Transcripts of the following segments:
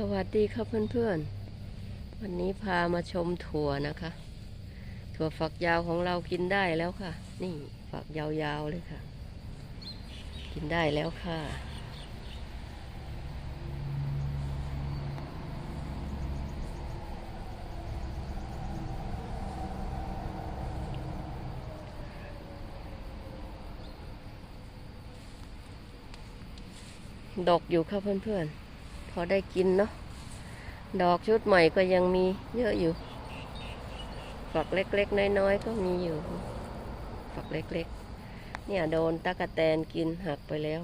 สวัสดีครับเพื่อนๆ วันนี้พามาชมถั่วนะคะ ถั่วฝักยาวของเรากินได้แล้วค่ะ นี่ฝักยาวๆเลยค่ะ กินได้แล้วค่ะดอกอยู่ค่ะเพื่อนๆ อได้กินเนาะดอกชุดใหม่ก็ยังมีเยอะอยู่ฝักเล็กๆ น้อยๆ ก็มีอยู่ฝักเล็กๆ เนี่ยโดนตะกะแตนกินหักไปแล้ว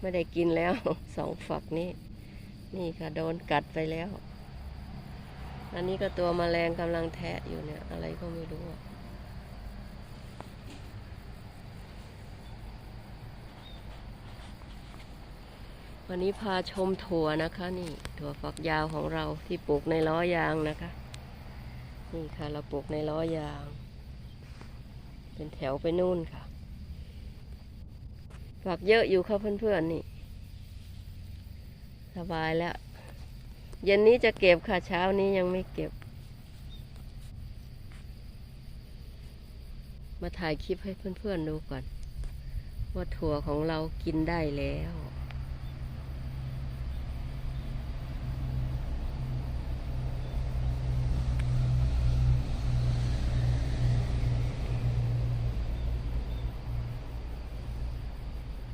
ไม่ได้กินแล้วสองฝักนี้ นี่ค่ะโดนกัดไปแล้ว อันนี้ก็ตัวแมลงกำลังแทะอยู่เนี่ย อะไรก็ไม่รู้ วันนี้พาชมถั่วนะคะนี่ถั่วฝักยาวของเราที่ปลูกในล้อยางนะคะ นี่ค่ะเราปลูกในล้อยาง เป็นแถวไปนู่นค่ะฝักเยอะอยู่ค่ะเพื่อนๆนี่สบายแล้วเย็นนี้จะเก็บค่ะเช้านี้ยังไม่เก็บ มาถ่ายคลิปให้เพื่อนๆดูก่อน ว่าถั่วของเรากินได้แล้ว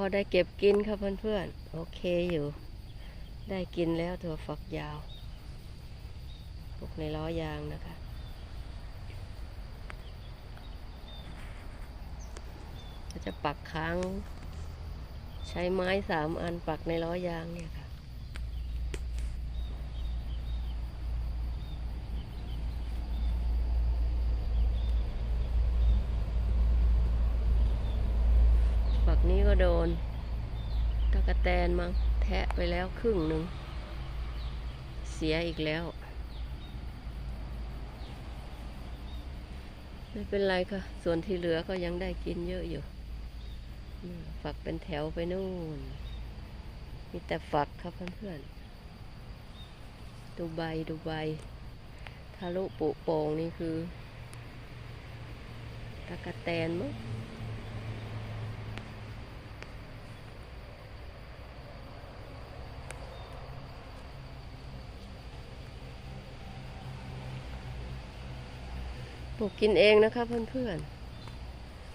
อได้เก็บกินค่ะเพื่อนๆ โอเคอยู่ ได้กินแล้วถั่วฝักยาวปลูกในล้อยางนะคะก็จะปักค้าง ใช้ไม้สามอันปักในล้อยางเนี่ยค่ะ ฝั กนี้ก็โดนตะกะแตนมั้งแทะไปแล้วครึ่งหนึ่ง เสียอีกแล้ว ไม่เป็นไรค่ะ ส่วนที่เหลือก็ยังได้กินเยอะอยู่ ฝักเป็นแถวไปนู่น มีแต่ฝักครับเพื่อนๆดูใบดูใบทะลุปุโป่งนี่คือตะกะแตนมั้ง ปลูกกินเองนะคะเพื่อน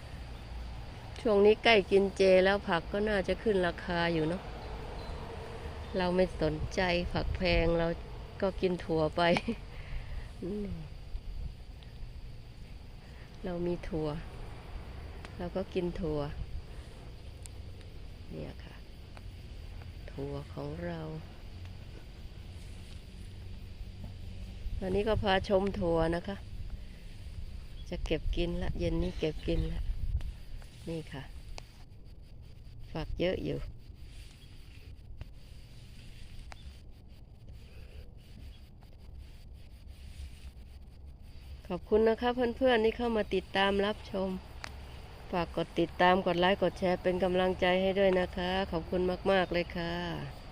ๆ ช่วงนี้ใกล้กินเจแล้วผักก็น่าจะขึ้นราคาอยู่เนาะ เราไม่สนใจผักแพงเราก็กินถั่วไป เรามีถั่ว เราก็กินถั่ว เนี่ยค่ะ ถั่วของเราวันนี้ก็พาชมถั่วนะคะ จะเก็บกินละ เย็นนี้เก็บกินละ นี่ค่ะ ฝักเยอะอยู่ ขอบคุณนะคะเพื่อนๆที่เข้ามาติดตามรับชม ฝากกดติดตามกดไลค์กดแชร์เป็นกำลังใจให้ด้วยนะคะ ขอบคุณมาก ๆ เลยค่ะ